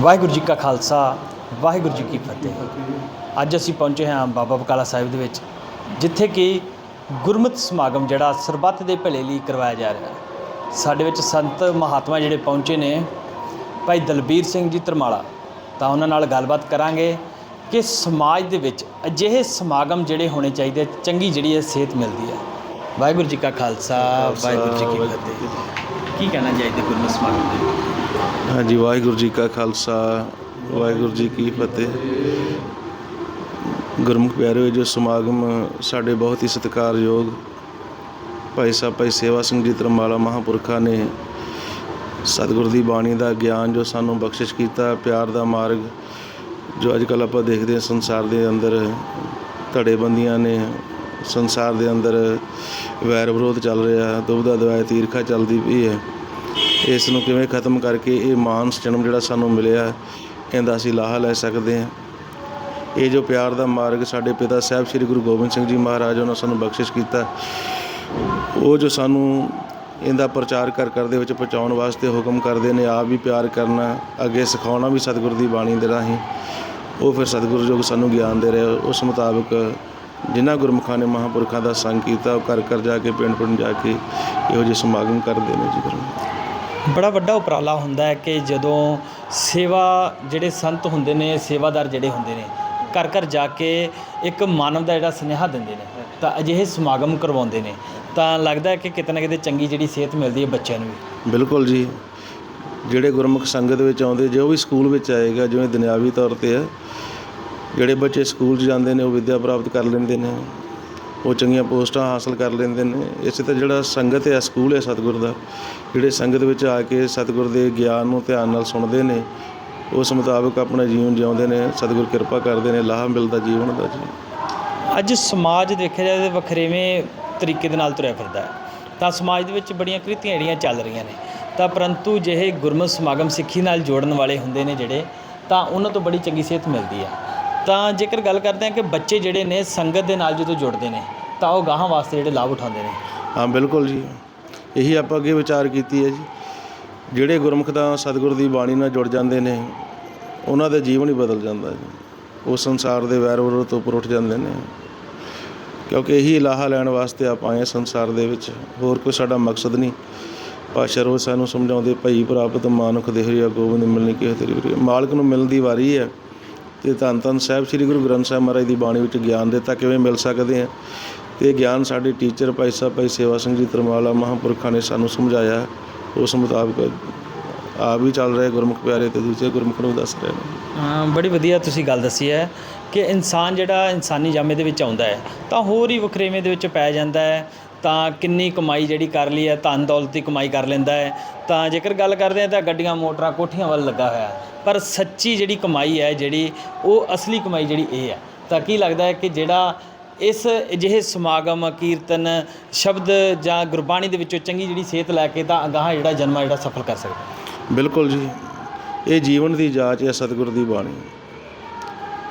ਵਾਹਿਗੁਰੂ ਜੀ ਕਾ ਖਾਲਸਾ ਵਾਹਿਗੁਰੂ ਜੀ ਕੀ ਫਤਿਹ। ਅੱਜ ਅਸੀਂ ਪਹੁੰਚੇ ਹਾਂ ਬਾਬਾ ਬਕਾਲਾ ਸਾਹਿਬ ਦੇ ਵਿੱਚ ਜਿੱਥੇ ਕਿ ਗੁਰਮਤਿ ਸਮਾਗਮ ਜਿਹੜਾ ਸਰਬੱਤ ਦੇ ਭਲੇ ਲਈ ਕਰਵਾਇਆ ਜਾ ਰਿਹਾ ਹੈ। ਸਾਡੇ ਵਿੱਚ ਸੰਤ ਮਹਾਤਮਾ ਜਿਹੜੇ ਪਹੁੰਚੇ ਨੇ ਭਾਈ ਦਲਬੀਰ ਸਿੰਘ ਜੀ ਧਰਮਾਲਾ ਤਾਂ ਉਹਨਾਂ ਨਾਲ ਗੱਲਬਾਤ ਕਰਾਂਗੇ ਕਿ ਸਮਾਜ ਦੇ ਵਿੱਚ ਅਜਿਹੇ ਸਮਾਗਮ ਜਿਹੜੇ ਹੋਣੇ ਚਾਹੀਦੇ ਚੰਗੀ ਜਿਹੜੀ ਹੈ ਸਿਹਤ ਮਿਲਦੀ ਹੈ। ਵਾਹਿਗੁਰੂ ਜੀ ਕਾ ਖਾਲਸਾ ਵਾਹਿਗੁਰੂ ਜੀ ਕੀ ਫਤਿਹ। ਕੀ ਕਹਿਣਾ ਚਾਹੀਦਾ ਗੁਰਮਤਿ ਸਮਾਗਮ ਦੇ ਹਾਂਜੀ, ਵਾਹਿਗੁਰੂ ਜੀ ਕਾ ਖਾਲਸਾ, ਵਾਹਿਗੁਰੂ ਜੀ ਕੀ ਫਤਿਹ। ਗੁਰਮੁਖ ਪਿਆਰਿਓ ਜੋ ਸਮਾਗਮ ਸਾਡੇ ਬਹੁਤ ਹੀ ਸਤਿਕਾਰਯੋਗ ਭਾਈ ਸਾਹਿਬ, ਭਾਈ ਸੇਵਾ ਸਿੰਘ ਜੀ ਧਰਮਾਲਾ ਮਹਾਂਪੁਰਖਾਂ ਨੇ ਸਤਿਗੁਰ ਦੀ ਬਾਣੀ ਦਾ ਗਿਆਨ ਜੋ ਸਾਨੂੰ ਬਖਸ਼ਿਸ਼ ਕੀਤਾ, ਪਿਆਰ ਦਾ ਮਾਰਗ ਜੋ ਅੱਜ ਕੱਲ੍ਹ ਆਪਾਂ ਦੇਖਦੇ ਹਾਂ, ਸੰਸਾਰ ਦੇ ਅੰਦਰ ਧੜੇਬੰਦੀਆਂ ਨੇ, ਸੰਸਾਰ ਦੇ ਅੰਦਰ ਵੈਰ ਵਿਰੋਧ ਚੱਲ ਰਿਹਾ ਦੁਬਦਾ ਦਵਾਇ ਤੀਰਖਾ ਚੱਲਦੀ ਪਈ ਹੈ। ਇਸ ਨੂੰ ਕਿਵੇਂ ਖਤਮ ਕਰਕੇ ਇਹ ਮਾਨਸ ਜਨਮ ਜਿਹੜਾ ਸਾਨੂੰ ਮਿਲਿਆ ਇਹਦਾ ਅਸੀਂ ਲਾਹਾ ਲੈ ਸਕਦੇ ਹਾਂ। ਇਹ ਜੋ ਪਿਆਰ ਦਾ ਮਾਰਗ ਸਾਡੇ ਪਿਤਾ ਸਾਹਿਬ ਸ੍ਰੀ ਗੁਰੂ ਗੋਬਿੰਦ ਸਿੰਘ ਜੀ ਮਹਾਰਾਜ ਉਹਨਾਂ ਸਾਨੂੰ ਬਖਸ਼ਿਸ਼ ਕੀਤਾ, ਉਹ ਜੋ ਸਾਨੂੰ ਇਹਦਾ ਪ੍ਰਚਾਰ ਕਰ ਕਰ ਦੇ ਵਿੱਚ ਪਹੁੰਚਾਉਣ ਵਾਸਤੇ ਹੁਕਮ ਕਰਦੇ ਨੇ, ਆਪ ਵੀ ਪਿਆਰ ਕਰਨਾ, ਅੱਗੇ ਸਿਖਾਉਣਾ ਵੀ ਸਤਿਗੁਰ ਦੀ ਬਾਣੀ ਦੇ ਰਾਹੀਂ, ਉਹ ਫਿਰ ਸਤਿਗੁਰੂ ਜੋ ਸਾਨੂੰ ਗਿਆਨ ਦੇ ਰਿਹਾ, ਉਸ ਮੁਤਾਬਕ ਜਿਨ੍ਹਾਂ ਗੁਰਮੁਖਾਂ ਨੇ ਮਹਾਂਪੁਰਖਾਂ ਦਾ ਸੰਗ ਕੀਤਾ, ਉਹ ਕਰ ਕਰ ਜਾ ਕੇ ਪਿੰਡ ਪਿੰਡ ਜਾ ਕੇ ਇਹੋ ਜਿਹੇ ਸਮਾਗਮ ਕਰਦੇ ਨੇ ਜੀ ਗੁਰੂ ਬੜਾ ਵੱਡਾ ਉਪਰਾਲਾ ਹੁੰਦਾ ਹੈ ਕਿ ਜਦੋਂ ਸੇਵਾ ਜਿਹੜੇ ਸੰਤ ਹੁੰਦੇ ਨੇ, ਸੇਵਾਦਾਰ ਜਿਹੜੇ ਹੁੰਦੇ ਨੇ, ਘਰ ਘਰ ਜਾ ਕੇ ਇੱਕ ਮਾਨਵ ਦਾ ਜਿਹੜਾ ਸੁਨੇਹਾ ਦਿੰਦੇ ਨੇ, ਤਾਂ ਅਜਿਹੇ ਸਮਾਗਮ ਕਰਵਾਉਂਦੇ ਨੇ, ਤਾਂ ਲੱਗਦਾ ਹੈ ਕਿ ਕਿਤੇ ਨਾ ਕਿਤੇ ਚੰਗੀ ਜਿਹੜੀ ਸਿਹਤ ਮਿਲਦੀ ਹੈ ਬੱਚਿਆਂ ਨੂੰ ਵੀ। ਬਿਲਕੁਲ ਜੀ। ਜਿਹੜੇ ਗੁਰਮੁਖ ਸੰਗਤ ਵਿੱਚ ਆਉਂਦੇ, ਜੋ ਵੀ ਸਕੂਲ ਵਿੱਚ ਆਏਗਾ, ਜਿਵੇਂ ਦੁਨਿਆਵੀ ਤੌਰ ਤੇ ਹੈ, ਜਿਹੜੇ ਬੱਚੇ ਸਕੂਲ 'ਚ ਜਾਂਦੇ ਨੇ, ਉਹ ਵਿੱਦਿਆ ਪ੍ਰਾਪਤ ਕਰ ਲੈਂਦੇ ਨੇ। ਉਹ ਚੰਗੀਆਂ ਪੋਸਟਾਂ ਹਾਸਲ ਕਰ ਲੈਂਦੇ ਨੇ। ਇਸੇ ਤਰ੍ਹਾਂ ਜਿਹੜਾ ਸੰਗਤ ਹੈ, ਸਕੂਲ ਹੈ ਸਤਿਗੁਰ ਦਾ, ਜਿਹੜੇ ਸੰਗਤ ਵਿੱਚ ਆ ਕੇ ਸਤਿਗੁਰ ਦੇ ਗਿਆਨ ਨੂੰ ਧਿਆਨ ਨਾਲ ਸੁਣਦੇ ਨੇ, ਉਸ ਮੁਤਾਬਕ ਆਪਣਾ ਜੀਵਨ ਜਿਉਂਦੇ ਨੇ, ਸਤਿਗੁਰ ਕਿਰਪਾ ਕਰਦੇ ਨੇ, ਲਾਹਾ ਮਿਲਦਾ ਜੀਵਨ ਦਾ ਜੀ। ਅੱਜ ਸਮਾਜ ਦੇਖਿਆ ਜਾਵੇ ਤਾਂ ਵੱਖਰੇਵੇਂ ਤਰੀਕੇ ਦੇ ਨਾਲ ਤੁਰਿਆ ਫਿਰਦਾ ਹੈ। ਤਾਂ ਸਮਾਜ ਦੇ ਵਿੱਚ ਬੜੀਆਂ ਕ੍ਰਿਤੀਆਂ ਜਿਹੜੀਆਂ ਚੱਲ ਰਹੀਆਂ ਨੇ। ਤਾਂ ਪਰੰਤੂ ਜਿਹੇ ਗੁਰਮਤਿ ਸਮਾਗਮ ਸਿੱਖੀ ਨਾਲ ਜੋੜਨ ਵਾਲੇ ਹੁੰਦੇ ਨੇ ਜਿਹੜੇ, ਤਾਂ ਉਹਨਾਂ ਤੋਂ ਬੜੀ ਚੰਗੀ ਸਿਹਤ ਮਿਲਦੀ ਆ ਤਾਂ ਜੇਕਰ ਗੱਲ ਕਰਦੇ ਹਾਂ ਕਿ ਬੱਚੇ ਜਿਹੜੇ ਨੇ ਸੰਗਤ ਦੇ ਨਾਲ ਜਦੋਂ ਜੁੜਦੇ ਨੇ, ਤਾਂ ਉਹ ਗਾਹਾਂ ਵਾਸਤੇ ਜਿਹੜੇ ਲਾਭ ਉਠਾਉਂਦੇ ਨੇ। ਹਾਂ, ਬਿਲਕੁਲ ਜੀ। ਇਹੀ ਆਪਾਂ ਅੱਗੇ ਵਿਚਾਰ ਕੀਤੀ ਹੈ ਜੀ। ਜਿਹੜੇ ਗੁਰਮੁਖ ਦਾ ਸਤਿਗੁਰ ਦੀ ਬਾਣੀ ਨਾਲ ਜੁੜ ਜਾਂਦੇ ਨੇ, ਉਹਨਾਂ ਦਾ ਜੀਵਨ ਹੀ ਬਦਲ ਜਾਂਦਾ ਜੀ। ਉਹ ਸੰਸਾਰ ਦੇ ਵੈਰ ਵਿਰੋਧ ਤੋਂ ਉੱਪਰ ਉੱਠ ਜਾਂਦੇ ਨੇ। ਕਿਉਂਕਿ ਇਹੀ ਲਾਹਾ ਲੈਣ ਵਾਸਤੇ ਆਪਾਂ ਆਏ ਹਾਂ ਸੰਸਾਰ ਦੇ ਵਿੱਚ। ਹੋਰ ਕੋਈ ਸਾਡਾ ਮਕਸਦ ਨਹੀਂ। ਪਾਸ਼ਾ ਰੋਜ਼ ਸਾਨੂੰ ਸਮਝਾਉਂਦੇ, ਭਈ ਪ੍ਰਾਪਤ ਮਾਨੁਖ ਦੇਹਰੀਆ ਗੋਬਿੰਦ ਮਿਲਣੀ ਕਿਹ ਤੇਰੀ ਮਾਲਕ ਨੂੰ ਮਿਲਣ ਦੀ ਵਾਰੀ ਹੈ। ਤੇ ਧੰਨ ਧੰਨ ਸਾਹਿਬ ਸ੍ਰੀ ਗੁਰੂ ਗ੍ਰੰਥ ਸਾਹਿਬ ਮਹਾਰਾਜ ਦੀ ਬਾਣੀ ਵਿੱਚ ਗਿਆਨ ਦਿੱਤਾ ਕਿਵੇਂ ਮਿਲ ਸਕਦੇ ਆ। ਤੇ ਗਿਆਨ ਸਾਡੇ ਟੀਚਰ, ਭਾਈ ਸਾਹਿਬ, ਭਾਈ ਸੇਵਾ ਸਿੰਘ ਜੀ, ਤਰਮਾਲਾ ਮਹਾਂਪੁਰਖਾਂ ਨੇ ਸਾਨੂੰ ਸਮਝਾਇਆ। ਉਸ ਮੁਤਾਬਕ ਆਪ ਵੀ ਚੱਲ ਰਹੇ ਗੁਰਮੁਖ ਪਿਆਰੇ ਤੇ ਦੂਜੇ ਗੁਰਮੁਖ ਨੂੰ ਦੱਸ ਰਹੇ ਨੇ ਬੜੀ ਵਧੀਆ ਤੁਸੀਂ ਗੱਲ ਦੱਸੀ ਹੈ ਕਿ ਇਨਸਾਨ ਜਿਹੜਾ ਇਨਸਾਨੀ ਜਾਮੇ ਦੇ ਵਿੱਚ ਆਉਂਦਾ ਹੈ, ਤਾਂ ਹੋਰ ਹੀ ਵਖਰੇਵੇਂ ਦੇ ਵਿੱਚ ਪੈ ਜਾਂਦਾ ਹੈ, ਤਾਂ ਕਿੰਨੀ ਕਮਾਈ ਜਿਹੜੀ ਕਰ ਲਈ ਹੈ ਧਨ ਦੌਲਤ ਦੀ ਕਮਾਈ ਕਰ ਲੈਂਦਾ ਹੈ, ਤਾਂ ਜੇਕਰ ਗੱਲ ਕਰਦੇ ਹਾਂ ਤਾਂ ਗੱਡੀਆਂ, ਮੋਟਰਾਂ, ਕੋਠੀਆਂ ਵੱਲ ਲੱਗਾ ਹੋਇਆ ਹੈ। ਪਰ ਸੱਚੀ ਜਿਹੜੀ ਕਮਾਈ ਹੈ ਜਿਹੜੀ, ਉਹ ਅਸਲੀ ਕਮਾਈ ਜਿਹੜੀ ਇਹ ਹੈ ਤਾਂ ਕੀ ਲੱਗਦਾ ਹੈ ਕਿ ਜਿਹੜਾ ਇਸ ਅਜਿਹੇ ਸਮਾਗਮ, ਕੀਰਤਨ, ਸ਼ਬਦ ਜਾਂ ਗੁਰਬਾਣੀ ਦੇ ਵਿੱਚੋਂ ਚੰਗੀ ਜਿਹੜੀ ਸਿਹਤ ਲੈ ਕੇ ਤਾਂ ਅਗਾਹ ਜਿਹੜਾ ਜਨਮਾ ਜਿਹੜਾ ਸਫਲ ਕਰ ਸਕਦਾ ਬਿਲਕੁਲ ਜੀ। ਇਹ ਜੀਵਨ ਦੀ ਜਾਂਚ ਹੈ ਸਤਿਗੁਰ ਦੀ ਬਾਣੀ।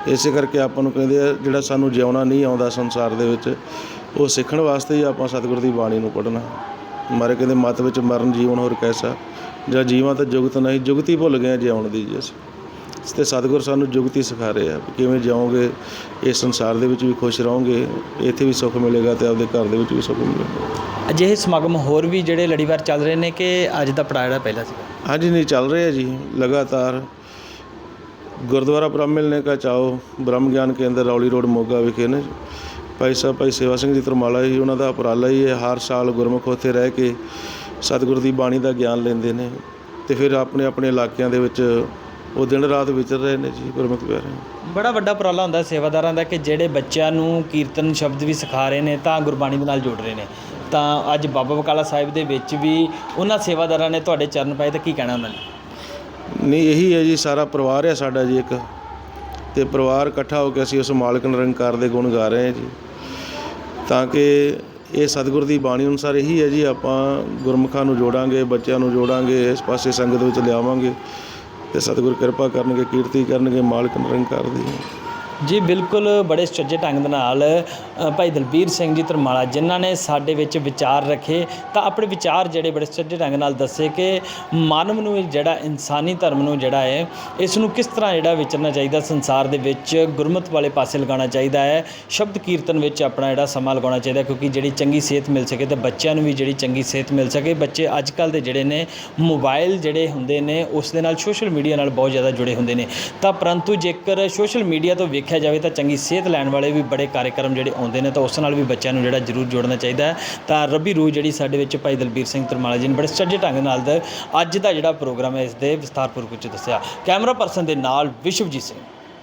ਇਸੇ ਕਰਕੇ ਆਪਾਂ ਨੂੰ ਕਹਿੰਦੇ ਆ, ਜਿਹੜਾ ਸਾਨੂੰ ਜਿਉਣਾ ਨਹੀਂ ਆਉਂਦਾ ਸੰਸਾਰ ਦੇ ਵਿੱਚ, ਉਹ ਸਿੱਖਣ ਵਾਸਤੇ ਹੀ ਆਪਾਂ ਸਤਿਗੁਰ ਦੀ ਬਾਣੀ ਨੂੰ ਪੜ੍ਹਨਾ। ਮਾਰੇ ਕਹਿੰਦੇ, ਮਤ ਵਿੱਚ ਮਰਨ ਜੀਵਨ ਹੋਰ ਕੈਸਾ? ਜਾਂ ਜੀਵਾਂ ਤਾਂ ਜੁਗਤ ਨਹੀਂ, ਜੁਗਤੀ ਭੁੱਲ ਗਏ ਹਾਂ ਜਿਉਣ ਦੀ ਜੀ ਅਸੀਂ। ਤੇ ਸਤਿਗੁਰ ਸਾਨੂੰ ਜੁਗਤੀ ਸਿਖਾ ਰਹੇ ਆ ਕਿਵੇਂ ਜਾਓਗੇ, ਇਸ ਸੰਸਾਰ ਦੇ ਵਿੱਚ ਵੀ ਖੁਸ਼ ਰਹੋਗੇ, ਇੱਥੇ ਵੀ ਸੁੱਖ ਮਿਲੇਗਾ ਤੇ ਆਪਦੇ ਘਰ ਦੇ ਵਿੱਚ ਵੀ ਸੁੱਖ ਮਿਲੇਗਾ। ਅਜਿਹੇ ਸਮਾਗਮ ਹੋਰ ਵੀ ਜਿਹੜੇ ਲੜੀਵਾਰ ਚੱਲ ਰਹੇ ਨੇ ਕਿ ਅੱਜ ਦਾ ਪੜਾਅ ਜਿਹੜਾ ਪਹਿਲਾ ਸੀਗਾ? ਹਾਂਜੀ ਨਹੀਂ ਚੱਲ ਰਹੇ ਆ ਜੀ, ਲਗਾਤਾਰ। ਗੁਰਦੁਆਰਾ ਬ੍ਰਹਮ ਮਿਲਨੇ ਕਾ ਚਾਓ ਬ੍ਰਹਮ ਗਿਆਨ ਕੇਂਦਰ ਰੌਲੀ ਰੋਡ ਮੋਗਾ ਵਿਖੇ ਨੇ। ਭਾਈ ਸਾਹਿਬ, ਭਾਈ ਸੇਵਾ ਸਿੰਘ ਜੀ ਤਰਮਾਲਾ ਜੀ, ਉਹਨਾਂ ਦਾ ਉਪਰਾਲਾ ਹੀ ਹੈ ਹਰ ਸਾਲ ਗੁਰਮੁਖ ਉੱਥੇ ਰਹਿ ਕੇ ਸਤਿਗੁਰ ਦੀ ਬਾਣੀ ਦਾ ਗਿਆਨ ਲੈਂਦੇ ਨੇ ਤੇ ਫਿਰ ਆਪਣੇ ਆਪਣੇ ਇਲਾਕਿਆਂ ਦੇ ਵਿੱਚ ਉਹ ਦਿਨ ਰਾਤ ਵਿਚਰ ਰਹੇ ਨੇ ਜੀ, ਗੁਰਮੁਖ ਪਿਆਰੇ ਬੜਾ ਵੱਡਾ ਉਪਰਾਲਾ ਹੁੰਦਾ ਸੇਵਾਦਾਰਾਂ ਦਾ ਕਿ ਜਿਹੜੇ ਬੱਚਿਆਂ ਨੂੰ ਕੀਰਤਨ ਸ਼ਬਦ ਵੀ ਸਿਖਾ ਰਹੇ ਨੇ ਤਾਂ ਗੁਰਬਾਣੀ ਦੇ ਨਾਲ ਜੋੜ ਰਹੇ ਨੇ। ਤਾਂ ਅੱਜ ਬਾਬਾ ਬਕਾਲਾ ਸਾਹਿਬ ਦੇ ਵਿੱਚ ਵੀ ਉਹਨਾਂ ਸੇਵਾਦਾਰਾਂ ਨੇ ਤੁਹਾਡੇ ਚਰਨ ਪਾਏ ਤਾਂ ਕੀ ਕਹਿਣਾ ਉਹਨਾਂ ਨੇ? ਨਹੀਂ, ਇਹੀ ਹੈ ਜੀ, ਸਾਰਾ ਪਰਿਵਾਰ ਹੈ ਸਾਡਾ ਜੀ ਇੱਕ। ਤੇ ਪਰਿਵਾਰ ਇਕੱਠਾ ਹੋ ਕੇ ਅਸੀਂ ਉਸ ਮਾਲਕ ਨਿਰੰਕਾਰ ਦੇ ਗੁਣ ਗਾ ਰਹੇ ਹਾਂ ਜੀ। ਤਾਂ ਕਿ ਇਹ ਸਤਿਗੁਰ ਦੀ ਬਾਣੀ ਅਨੁਸਾਰ ਇਹੀ ਹੈ ਜੀ, ਆਪਾਂ ਗੁਰਮੁਖਾਂ ਨੂੰ ਜੋੜਾਂਗੇ, ਬੱਚਿਆਂ ਨੂੰ ਜੋੜਾਂਗੇ, ਇਸ ਪਾਸੇ ਸੰਗਤ ਵਿੱਚ ਲਿਆਵਾਂਗੇ। ਤੇ ਸਤਿਗੁਰ ਕਿਰਪਾ ਕਰਨਗੇ, ਕੀਰਤੀ ਕਰਨਗੇ ਮਾਲਕ ਨਿਰੰਕਾਰ ਦੀ। ਜੀ, ਬਿਲਕੁਲ ਬੜੇ ਸੁਚੱਜੇ ਢੰਗ ਦੇ ਨਾਲ ਭਾਈ ਦਲਬੀਰ ਸਿੰਘ ਜੀ ਧਰਮਾਲਾ, ਜਿਨ੍ਹਾਂ ਨੇ ਸਾਡੇ ਵਿੱਚ ਵਿਚਾਰ ਰੱਖੇ, ਤਾਂ ਆਪਣੇ ਵਿਚਾਰ ਜਿਹੜੇ ਬੜੇ ਸੁਚੱਜੇ ਢੰਗ ਨਾਲ ਦੱਸੇ ਕਿ ਮਾਨਵ ਨੂੰ ਜਿਹੜਾ ਇਨਸਾਨੀ ਧਰਮ ਨੂੰ ਜਿਹੜਾ ਹੈ, ਇਸ ਨੂੰ ਕਿਸ ਤਰ੍ਹਾਂ ਜਿਹੜਾ ਵਿਚਰਨਾ ਚਾਹੀਦਾ, ਸੰਸਾਰ ਦੇ ਵਿੱਚ ਗੁਰਮਤ ਵਾਲੇ ਪਾਸੇ ਲਗਾਉਣਾ ਚਾਹੀਦਾ ਹੈ, ਸ਼ਬਦ ਕੀਰਤਨ ਵਿੱਚ ਆਪਣਾ ਜਿਹੜਾ ਸਮਾਂ ਲਗਾਉਣਾ ਚਾਹੀਦਾ ਕਿਉਂਕਿ ਜਿਹੜੀ ਚੰਗੀ ਸਿਹਤ ਮਿਲ ਸਕੇ ਤੇ ਬੱਚਿਆਂ ਨੂੰ ਵੀ ਜਿਹੜੀ ਚੰਗੀ ਸਿਹਤ ਮਿਲ ਸਕੇ, ਬੱਚੇ ਅੱਜ ਕੱਲ ਦੇ ਜਿਹੜੇ ਨੇ ਮੋਬਾਈਲ ਜਿਹੜੇ ਹੁੰਦੇ ਨੇ, ਉਸ ਦੇ ਨਾਲ ਸੋਸ਼ਲ ਮੀਡੀਆ ਨਾਲ ਬਹੁਤ ਜ਼ਿਆਦਾ ਜੁੜੇ ਹੁੰਦੇ ਨੇ, ਤਾਂ ਪਰੰਤੂ ਜੇਕਰ ਸੋਸ਼ਲ ਮੀਡੀਆ ਤੋਂ ਵੇਖ ਦੇਖਿਆ ਜਾਵੇ ਤਾਂ ਚੰਗੀ ਸਿਹਤ ਲੈਣ ਵਾਲੇ ਵੀ ਬੜੇ ਕਾਰਜਕ੍ਰਮ ਜਿਹੜੇ ਆਉਂਦੇ ਨੇ ਤਾਂ ਉਸ ਨਾਲ ਵੀ ਬੱਚਿਆਂ ਨੂੰ ਜਿਹੜਾ ਜ਼ਰੂਰ ਜੋੜਨਾ ਚਾਹੀਦਾ ਹੈ। ਤਾਂ ਰੱਬੀ ਰੂਹ ਜਿਹੜੀ ਸਾਡੇ ਵਿੱਚ ਭਾਈ ਦਲਬੀਰ ਸਿੰਘ ਤਰਮਾਲਾ ਜੀ ਨੇ ਬੜੇ ਸੱਜੇ ਢੰਗ ਨਾਲ ਦਾ ਅੱਜ ਦਾ ਜਿਹੜਾ ਪ੍ਰੋਗਰਾਮ ਹੈ, ਇਸ ਦੇ ਵਿਸਥਾਰਪੂਰਵਕ ਵਿੱਚ ਦੱਸਿਆ। ਕੈਮਰਾ ਪਰਸਨ ਦੇ ਨਾਲ ਵਿਸ਼ਵਜੀਤ ਸਿੰਘ।